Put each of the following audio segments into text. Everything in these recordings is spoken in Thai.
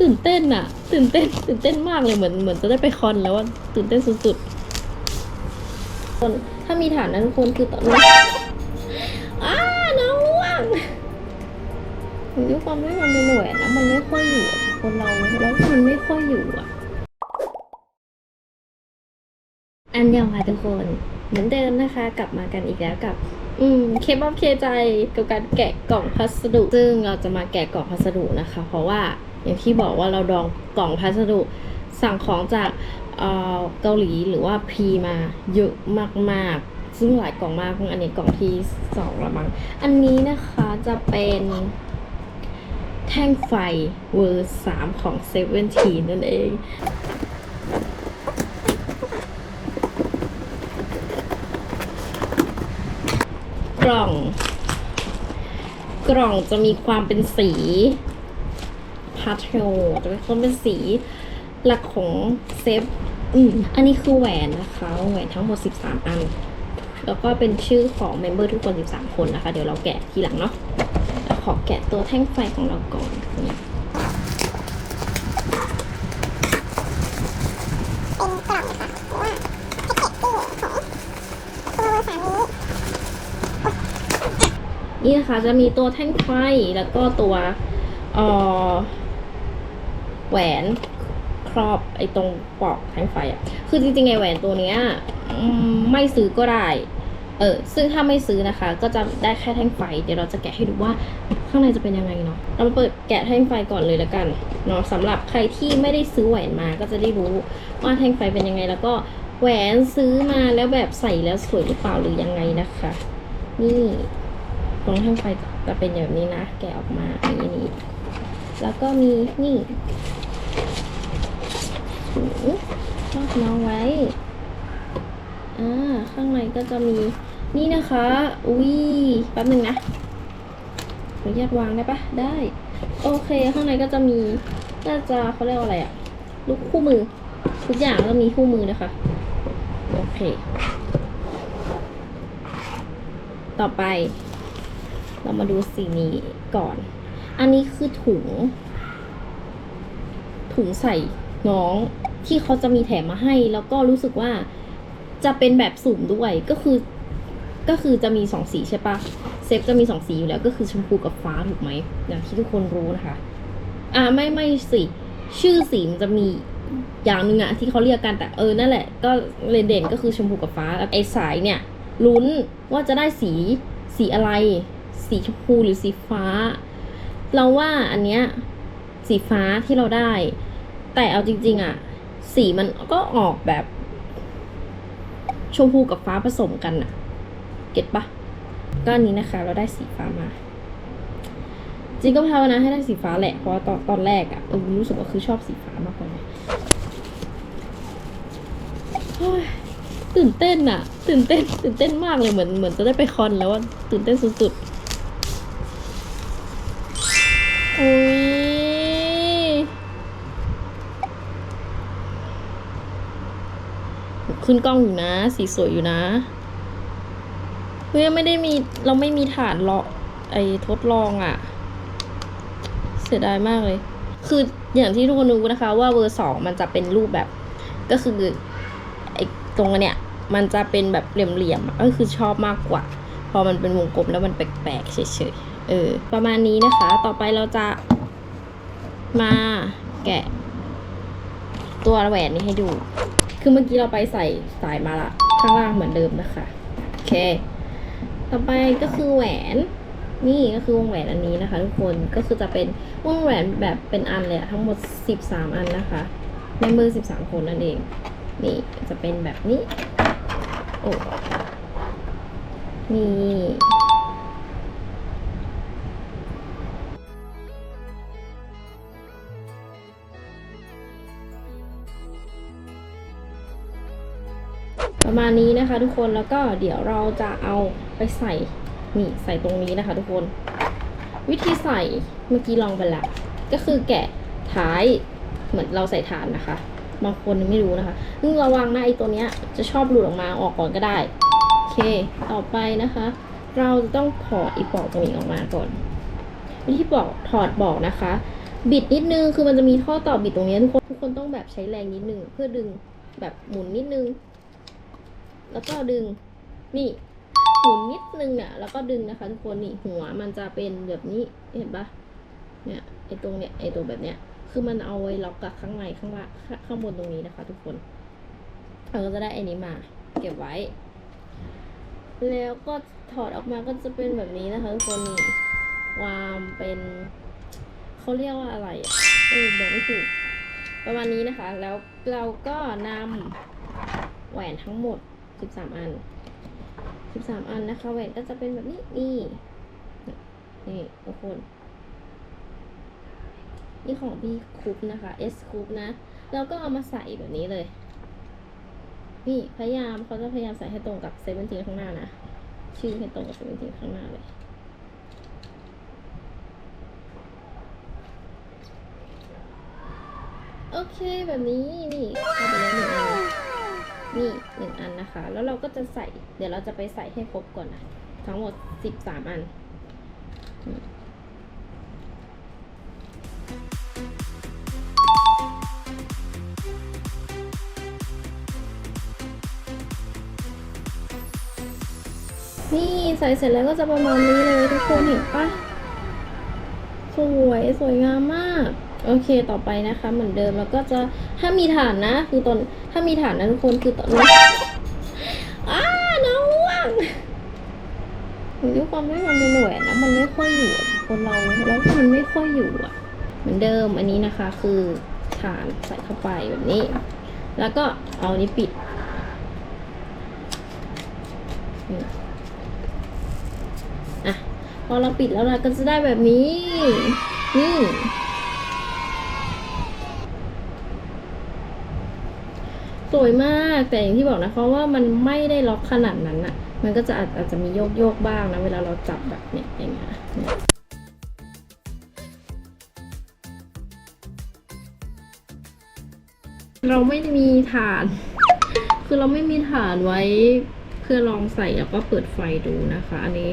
ตื่นเต้นอะตื่นเต้น ตื่นเต้นมากเลยเหมือนเหมือนจะได้ไปคอนแล้วอะตื่นเต้นสุดๆคนถ้ามีฐานนะทุกคนคือตอนนี้อ้าน้องว่างด้วยความที่มันเป็นหน่วยนะมันไม่ค่อยอยู่คนเราแล้วมันไม่ค่อยอยู่อะอันเดียองค่ะทุกคน เหมือนเดิมนะคะ กลับมากันอีกแล้วกับ อืมเคป๊อปเคใจกับการแกะกล่องพัสดุ ซึ่งเราจะมาแกะกล่องพัสดุนะคะ เพราะว่าอย่างที่บอกว่าเราดองกล่องพัสดุสั่งของจากเอ่อเกาหลีหรือว่าพีมาเยอะมากๆ ซึ่งหลายกล่องมากอันนี้กล่องที่สองละมั้งอันนี้นะคะจะเป็นแท่งไฟเวอร์สามของเซเว่นทีนั่นเอง กล่อง กล่องจะมีความเป็นสีพาเทลจะเป็นความเป็นสีหลักของเซฟอืมอันนี้คือแหวนนะคะ แหวนทั้งหมด 13 อัน แล้วก็เป็นชื่อของเมมเบอร์ทุกคน 13 คนนะคะ เดี๋ยวเราแกะทีหลังเนาะขอแกะตัวแท่งไฟของเราก่อนนี่เป็นกล่องค่ะหรือว่าแพ็กเกจจิ้งของตัวเวอร์สามนี้ นี่นะคะจะมีตัวแท่งไฟแล้วก็ตัวออแหวนครอบไอ้ตรงปลอกแท่งไฟอะ่ะ คือจริงๆไอ้แหวนตัวเนี้ยไม่ซื้อก็ได้ เออ ซึ่งถ้าไม่ซื้อนะคะ ก็จะได้แค่แท่งไฟ เดี๋ยวเราจะแกะให้ดูว่าข้างในจะเป็นยังไงเนาะ เรามาเปิดแกะแท่งไฟก่อนเลยแล้วกันเนาะสำหรับใครที่ไม่ได้ซื้อแหวนมา ก็จะได้รู้ว่าแท่งไฟเป็นยังไง แล้วก็แหวนซื้อมาแล้วแบบใส่แล้วสวยหรือเปล่าหรือยังไงนะคะ นี่ ตรงแท่งไฟจะเป็นแบบนี้นะ แกะออกมาอย่างนี้ แล้วก็มีนี่ถุงรอบน้องไว้ อ่า ข้างในก็จะมีนี่นะคะ อุ้ยแป๊บหนึ่งนะขออนุญาตวางได้ปะได้ โอเค ข้างในก็จะมีน่าจะเขาเรียกว่าอะไรอะลูกคู่มือ ทุกอย่างก็มีคู่มือนะคะ โอเค ต่อไป เรามาดูสีนี้ก่อน อันนี้คือถุง ถุงใส่น้องที่เขาจะมีแถมมาให้ แล้วก็รู้สึกว่าจะเป็นแบบสุ่มด้วยก็คือ ก็คือจะมีสองสีใช่ปะเซฟจะมีสองสีอยู่แล้วก็คือชมพูกับฟ้าถูกไหมอย่างที่ทุกคนรู้นะคะ อ่าไม่ไม่สิชื่อสีมันจะมีอย่างหนึ่งอะที่เขาเรียกกันแต่เออนั่นแหละ ก็เลนเด่นก็คือชมพูกับฟ้าแล้วไอ้สายเนี่ยลุ้นว่าจะได้สีสีอะไร สีชมพูหรือสีฟ้า เราว่าอันเนี้ยสีฟ้าที่เราได้ แต่เอาจริง ๆ อะ สีมันก็ออกแบบ ชมพูกับฟ้าผสมกันอะเก็ตปะก็อันนี้นะคะ เราได้สีฟ้ามา จริงก็ภาวนาให้ได้สีฟ้าแหละเพราะว่าตอนตอนแรกอะเออรู้สึกว่าคือชอบสีฟ้ามากกว่าตื่นเต้นอะตื่นเต้น ตื่นเต้นมากเลยเหมือนเหมือนจะได้ไปคอนแล้วอะตื่นเต้นสุดๆ อุ้ยขึ้นกล้องอยู่นะ สีสวยอยู่นะเฮ้ยไม่ได้มีเราไม่มีฐานเลาะไอ้ทดลองอะเสียดายมากเลย คืออย่างที่ทุกคนรู้นะคะ ว่าเวอร์สองมันจะเป็นรูปแบบ ก็คือไอ้ตรงนเนี้ยมันจะเป็นแบบเหลี่ยมๆก็คือชอบมากกว่า พอมันเป็นวงกลมแล้วมันแปลกๆเฉยๆ เออประมาณนี้นะคะ ต่อไปเราจะมาแกะ ตัวแหวนนี้ให้ดู คือเมื่อกี้เราไปใส่สายมาละ ข้างล่างเหมือนเดิมนะคะ โอเค ต่อไปก็คือแหวน นี่ก็คือวงแหวนอันนี้นะคะ ทุกคน ก็คือจะเป็นวงแหวนแบบเป็นอันเลยทั้งหมด 13 อันนะคะเมมเบอร์13 คนนั่นเอง นี่จะเป็นแบบนี้ โอ้ นี่ ประมาณนี้นะคะทุกคนแล้วก็เดี๋ยวเราจะเอาไปใส่นี่ใส่ตรงนี้นะคะทุกคน วิธีใส่เมื่อกี้ลองไปแล้วก็คือแกะท้ายเหมือนเราใส่ฐานนะคะบางคนไม่รู้นะคะซึ่งระวังนะไอตัวเนี้ยจะชอบหลุดออกมาออกก่อนก็ได้โอเคต่อไปนะคะ เราจะต้องถอดไอ้ปอกตรงนี้ออกมาก่อน วิธีปอกถอดปลอกนะคะ บิดนิดนึงคือมันจะมีท่อต่อบิดตรงนี้ทุกคนทุกคนต้องแบบใช้แรงนิดนึงเพื่อดึงแบบหมุนนิดนึง แล้วก็ดึงนี่หมุนนิดนึงเนี่ยแล้วก็ดึงนะคะทุกคนนี่หัวมันจะเป็นแบบนี้เห็นปะเนี่ยไอตรงเนี้ยไอตัวแบบเนี้ยคือมันเอาไว้ล็อกกับข้างในข้างล่างข้างบนตรงนี้นะคะ ทุกคนเราก็จะได้ไอ้นี้มา เก็บไว้ แล้วก็ถอดออกมาก็จะเป็นแบบนี้นะคะทุกคนนี่ความเป็นเขาเรียกว่าอะไรอะเออบอกไม่ถูกประมาณนี้นะคะ แล้วเราก็นำแหวนทั้งหมด 13อัน13อันนะคะแหวนก็จะเป็นแบบนี้นี่นี่ทุกคนนี่ของพี่คุปนะคะ S คุปนะแล้วก็เอามาใส่แบบนี้เลย นี่พยายามเขาจะพยายามใส่ให้ตรงกับเซเว่นทีข้างหน้านะชื่อให้ตรงกับเซเว่นทีข้างหน้าเลยโอเคแบบนี้นี่เข้าไปแล้วหนึ่งอัน นี่หนึ่งอันนะคะ แล้วเราก็จะใส่ เดี๋ยวเราจะไปใส่ให้ครบก่อนนะ ทั้งหมดสิบสามอันนี่ใส่เสร็จแล้วก็จะประมาณนี้เลยทุกคนเห็นปะสวย สวยงามมาก โอเคต่อไปนะคะ เหมือนเดิมแล้วก็จะถ้ามีฐานนะ คือตอนถ้ามีฐานนะทุกคนคือตอนนี้อ้าน้องว่วงด้วยความที่มันเป็นแหวนนะมันไม่ค่อยอยู่คนเราแล้วมันไม่ค่อยอยู่อะ เหมือนเดิมอันนี้นะคะ คือฐานใส่เข้าไปแบบนี้ แล้วก็เอานี้ปิดอะพอเราปิดแล้วเราก็จะได้แบบนี้นี่ สวยมากแต่อย่างที่บอกนะเพราะว่ามันไม่ได้ล็อกขนาดนั้นอะมันก็จะอาจอาจจะมีโยกโยกบ้างนะเวลาเราจับแบบเนี้ยอย่างเงี้ยเราไม่มีฐาน คือเราไม่มีฐานไว้เพื่อลองใส่แล้วก็เปิดไฟดูนะคะ อันนี้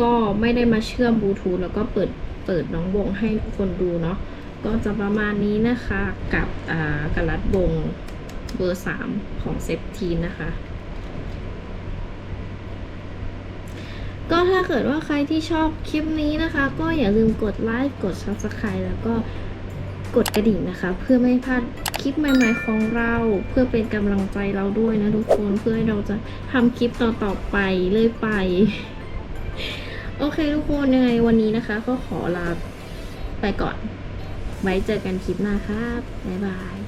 ก็ไม่ได้มาเชื่อมบลูทูธแล้วก็เปิดเปิดน้องวงให้ทุกคนดูเนาะก็จะประมาณนี้นะคะกับอ่ากระลัดวง เบอร์สามของเซฟทีนนะคะ ก็ถ้าเกิดว่าใครที่ชอบคลิปนี้นะคะ ก็อย่าลืมกดไลค์กด subscribe แล้วก็กดกระดิ่งนะคะ เพื่อไม่พลาดคลิปใหม่ๆของเราเพื่อเป็นกำลังใจเราด้วยนะทุกคนเพื่อให้เราจะทำคลิปต่อๆไปเรื่อยไป โอเคทุกคนยังไงวันนี้นะคะ ก็ขอลาไปก่อน ไว้เจอกันคลิปหน้าครับ บ๊ายบาย